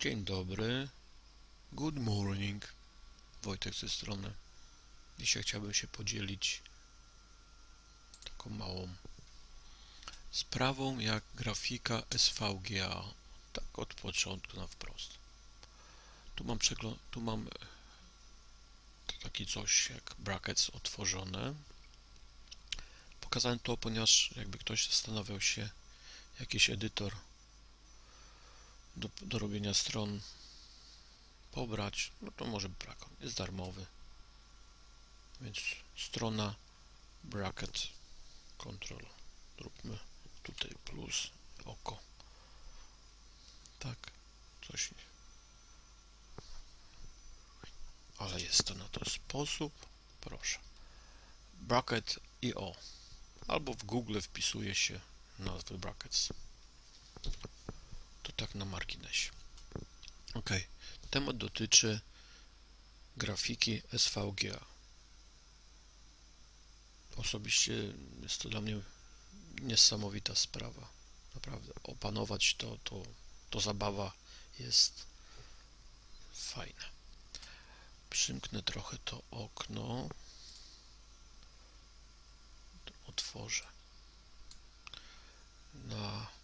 Dzień dobry. Good morning. Wojtek ze strony. Dzisiaj chciałbym się podzielić taką małą sprawą jak grafika SVGA. Tak od początku na wprost. Tu mam przegląd, tu mam e, taki coś jak brackets otworzone. Pokazałem to, ponieważ jakby ktoś zastanawiał się, jakiś edytor do, do robienia stron pobrać, no to może Bracon. Jest darmowy. Więc strona bracket control. Zróbmy tutaj plus oko. Tak, coś. Ale jest to na to sposób. Proszę. Bracket i o. Albo w Google wpisuje się nazwy brackets. To tak na marginesie. Ok. Temat dotyczy grafiki SVGA. Osobiście jest to dla mnie niesamowita sprawa. Naprawdę. Opanować to, to, to zabawa jest fajna. Przymknę trochę to okno. Otworzę. Na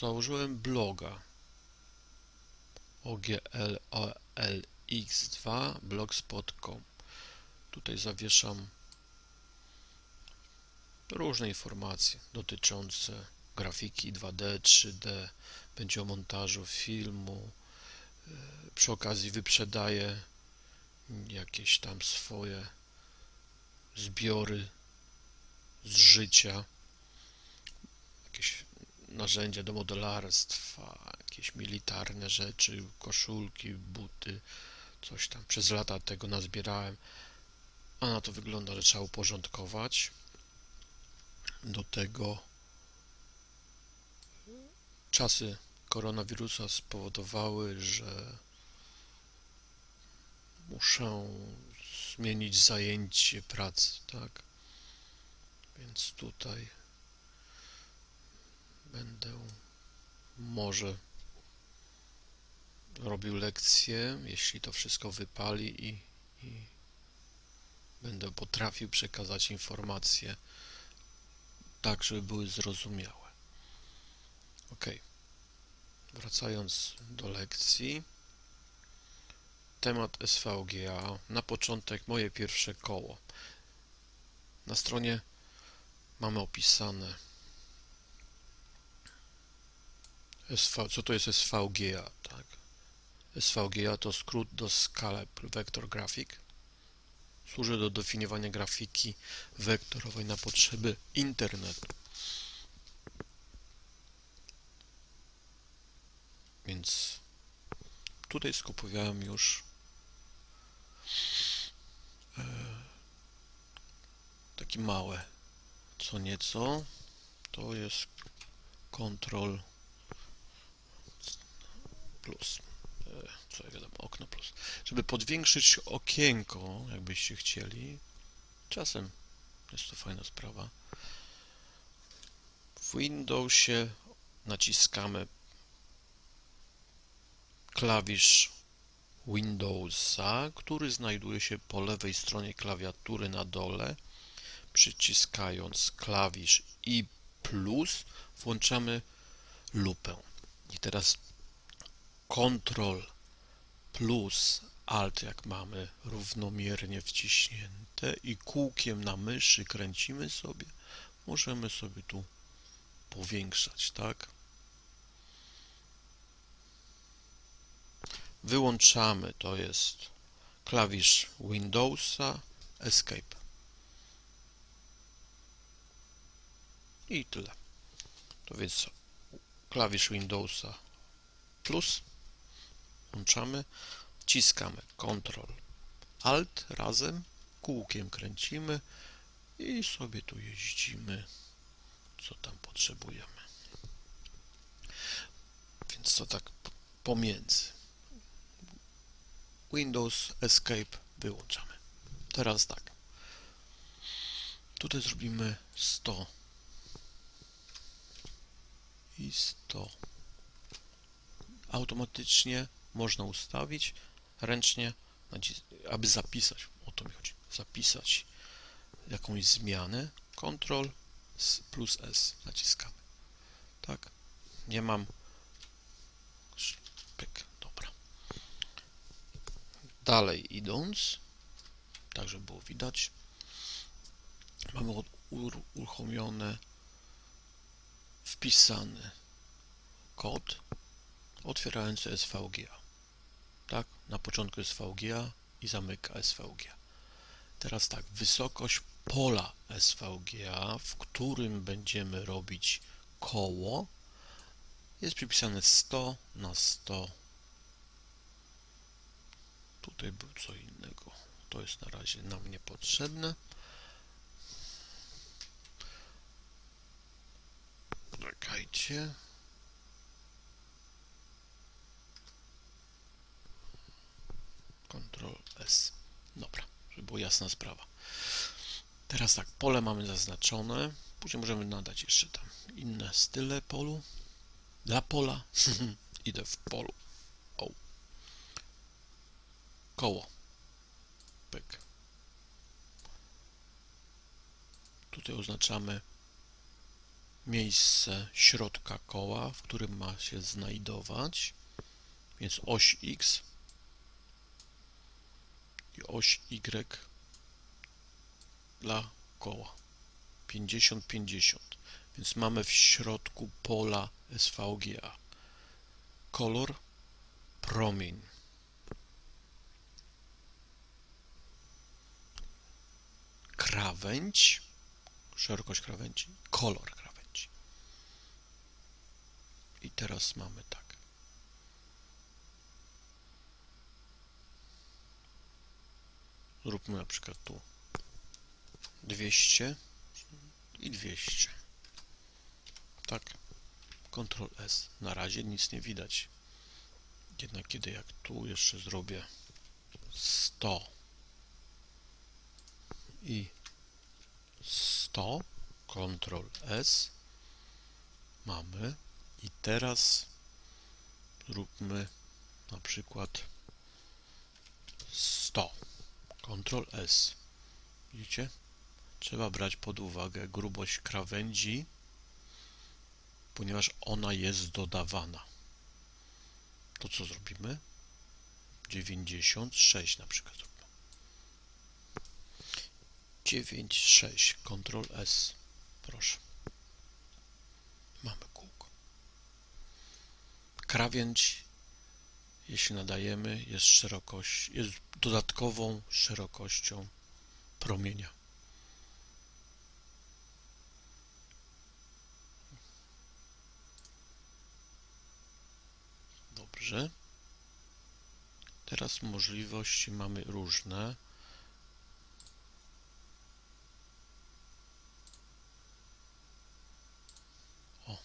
założyłem bloga. Oglx2 blogspot.com tutaj zawieszam różne informacje dotyczące grafiki 2D, 3D będzie o montażu filmu e, przy okazji wyprzedaję jakieś tam swoje zbiory z życia jakieś narzędzia do modelarstwa, jakieś militarne rzeczy, koszulki, buty, coś tam. Przez lata tego nazbierałem, a na to wygląda, że trzeba uporządkować. Do tego czasy koronawirusa spowodowały, że muszę zmienić zajęcie pracy, tak? Więc tutaj będę może robił lekcje, jeśli to wszystko wypali i, i będę potrafił przekazać informacje tak, żeby były zrozumiałe. Ok. Wracając do lekcji. Temat SVGA. Na początek moje pierwsze koło. Na stronie mamy opisane SV, co to jest SVGA, tak? SVGA to skrót do Scalable Vector Graphic. Służy do definiowania grafiki wektorowej na potrzeby internetu. Więc tutaj skupiałem już e, takie małe co nieco. To jest Ctrl plus. E, co ja okno plus. Żeby podwiększyć okienko, jakbyście chcieli, czasem jest to fajna sprawa. W Windowsie naciskamy klawisz Windowsa, który znajduje się po lewej stronie klawiatury na dole. Przyciskając klawisz i plus włączamy lupę. I teraz Ctrl plus Alt, jak mamy równomiernie wciśnięte i kółkiem na myszy kręcimy sobie, możemy sobie tu powiększać, tak? Wyłączamy, to jest klawisz Windowsa, Escape. I tyle. To więc klawisz Windowsa plus włączamy, wciskamy Ctrl Alt razem, kółkiem kręcimy i sobie tu jeździmy, co tam potrzebujemy. Więc to tak pomiędzy. Windows Escape wyłączamy. Teraz tak. Tutaj zrobimy 100 i 100 automatycznie można ustawić ręcznie, aby zapisać, o to mi chodzi, zapisać jakąś zmianę, Ctrl plus S naciskamy, tak, nie mam, pyk, dobra. Dalej idąc, tak żeby było widać, mamy od- ur- uruchomione, wpisany kod otwierający SVGA. Na początku SVGA i zamyka SVGA. Teraz tak, wysokość pola SVGA, w którym będziemy robić koło, jest przypisane 100 na 100. Tutaj był co innego. To jest na razie nam niepotrzebne. Czekajcie. Ctrl S. Dobra, żeby była jasna sprawa. Teraz tak, pole mamy zaznaczone. Później możemy nadać jeszcze tam inne style polu. Dla pola idę w polu. O. Koło. Pyk. Tutaj oznaczamy miejsce środka koła, w którym ma się znajdować. Więc oś X i oś Y dla koła. 50-50 więc mamy w środku pola SVGA kolor? Promień. Krawędź? Szerokość krawędzi? Kolor krawędzi. I teraz mamy tak Zróbmy na przykład tu 200 i 200. Tak. Ctrl S. Na razie nic nie widać. Jednak kiedy jak tu jeszcze zrobię 100 i 100 Ctrl S mamy i teraz zróbmy na przykład 100 Ctrl S. Widzicie? Trzeba brać pod uwagę grubość krawędzi, ponieważ ona jest dodawana. To co zrobimy? 96 na przykład. 96 Ctrl S. Proszę. Mamy kółko. Krawędź jeśli nadajemy, jest szerokość, jest dodatkową szerokością promienia. Dobrze. Teraz możliwości mamy różne. O.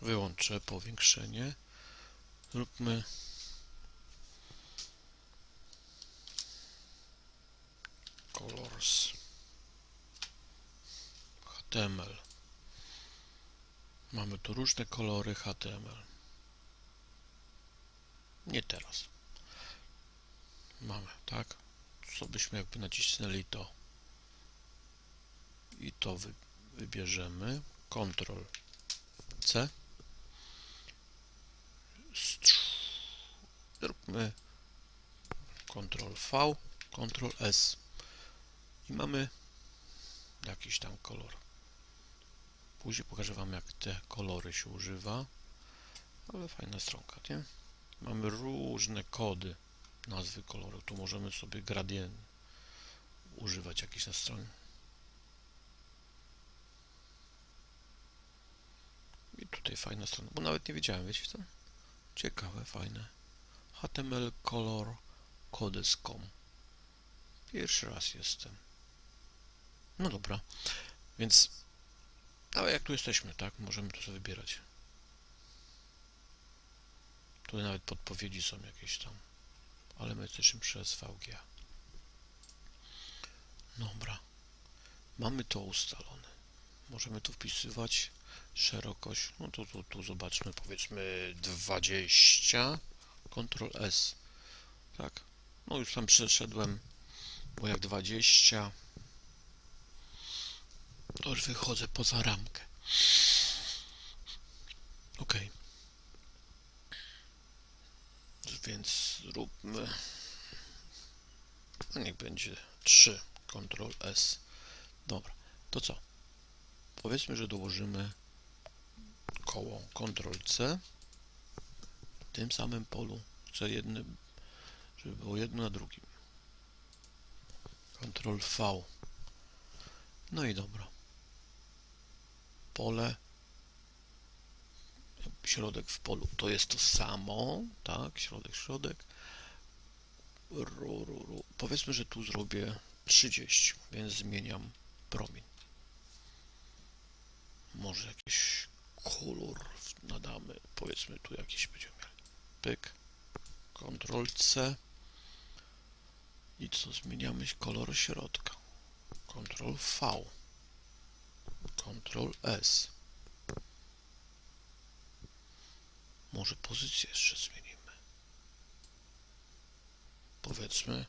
Wyłączę powiększenie. Zróbmy colors HTML. Mamy tu różne kolory HTML. Nie teraz. Mamy, tak? Co byśmy jakby nacisnęli to i to wy, wybierzemy. Ctrl C. Zróbmy Ctrl V, Ctrl S i mamy jakiś tam kolor. Później pokażę Wam, jak te kolory się używa, ale fajna stronka, nie? Mamy różne kody, nazwy kolorów. Tu możemy sobie gradient używać jakiś na stronie. I tutaj fajna strona, bo nawet nie wiedziałem, wiecie co? Ciekawe, fajne. HTML Color Codes.com Pierwszy raz jestem. No dobra, więc ale jak tu jesteśmy, tak? Możemy to sobie wybierać. Tutaj nawet podpowiedzi są jakieś tam, ale my jesteśmy przy SVG. Dobra. Mamy to ustalone. możemy tu wpisywać szerokość, no to tu, tu zobaczmy, powiedzmy 20, Ctrl S, tak, no już tam przeszedłem, bo jak 20, to już wychodzę poza ramkę. Ok. Więc zróbmy, no niech będzie 3, Ctrl S. Dobra, to co? Powiedzmy, że dołożymy koło Ctrl C tym samym polu. Chcę jedny, żeby było jedno na drugim. Ctrl V. No i dobra. Pole. Środek w polu. To jest to samo, tak? Środek, środek. Ru, ru, ru. Powiedzmy, że tu zrobię 30, więc zmieniam promień. Może jakiś kolor nadamy. Powiedzmy tu jakiś mieli. Pyk. Ctrl C. I co? Zmieniamy kolor środka. Ctrl V. Ctrl S. Może pozycję jeszcze zmienimy. Powiedzmy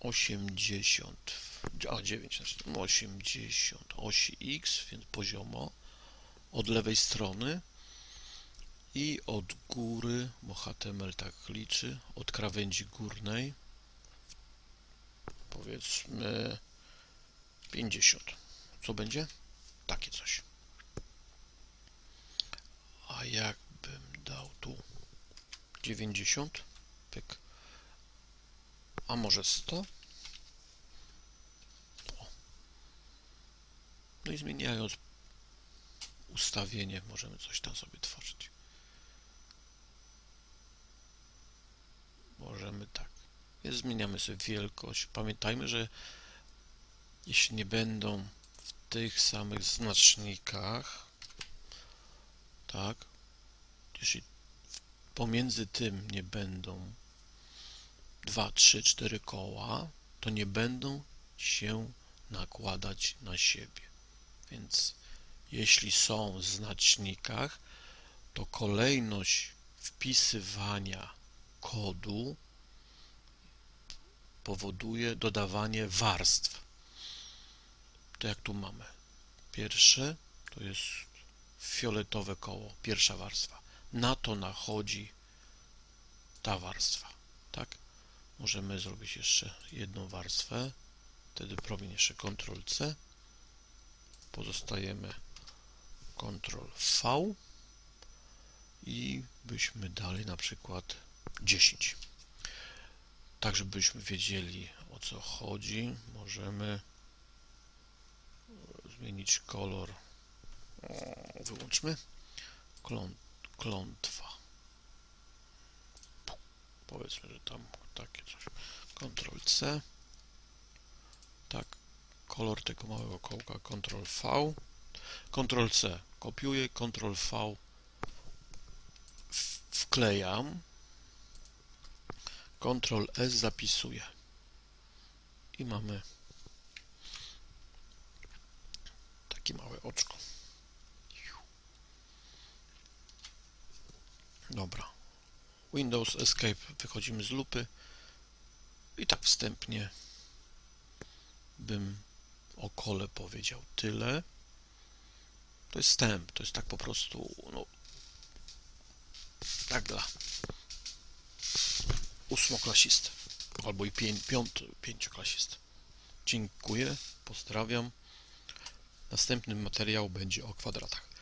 80, a 9, znaczy 80 osi X, więc poziomo od lewej strony i od góry, bo HTML tak liczy, od krawędzi górnej powiedzmy 50. Co będzie? Takie coś. A jakbym dał tu 90, pyk, a może 100? O. No i zmieniając ustawienie, możemy coś tam sobie tworzyć. Możemy tak. Więc zmieniamy sobie wielkość. Pamiętajmy, że jeśli nie będą w tych samych znacznikach, tak, jeśli pomiędzy tym nie będą 2, 3, 4 koła, to nie będą się nakładać na siebie. Więc jeśli są w znacznikach, to kolejność wpisywania kodu powoduje dodawanie warstw. To jak tu mamy. Pierwsze to jest fioletowe koło, pierwsza warstwa. Na to nachodzi ta warstwa. Tak? Możemy zrobić jeszcze jedną warstwę. Wtedy promień jeszcze Ctrl C. Pozostajemy Ctrl V i byśmy dali na przykład 10. Tak, żebyśmy wiedzieli o co chodzi, możemy zmienić kolor. Wyłączmy. Klą, klątwa. Powiedzmy, że tam takie coś. Ctrl C. Tak, kolor tego małego kołka. Ctrl V. Ctrl C. Kopiuję. Ctrl V. Wklejam. Ctrl S zapisuję. I mamy takie małe oczko. Dobra. Windows Escape. Wychodzimy z lupy. I tak wstępnie bym o kole powiedział tyle. To jest wstęp. To jest tak po prostu, no, tak dla ósmoklasisty albo i pię, piąty, pięcioklasisty. Dziękuję, pozdrawiam. Następny materiał będzie o kwadratach.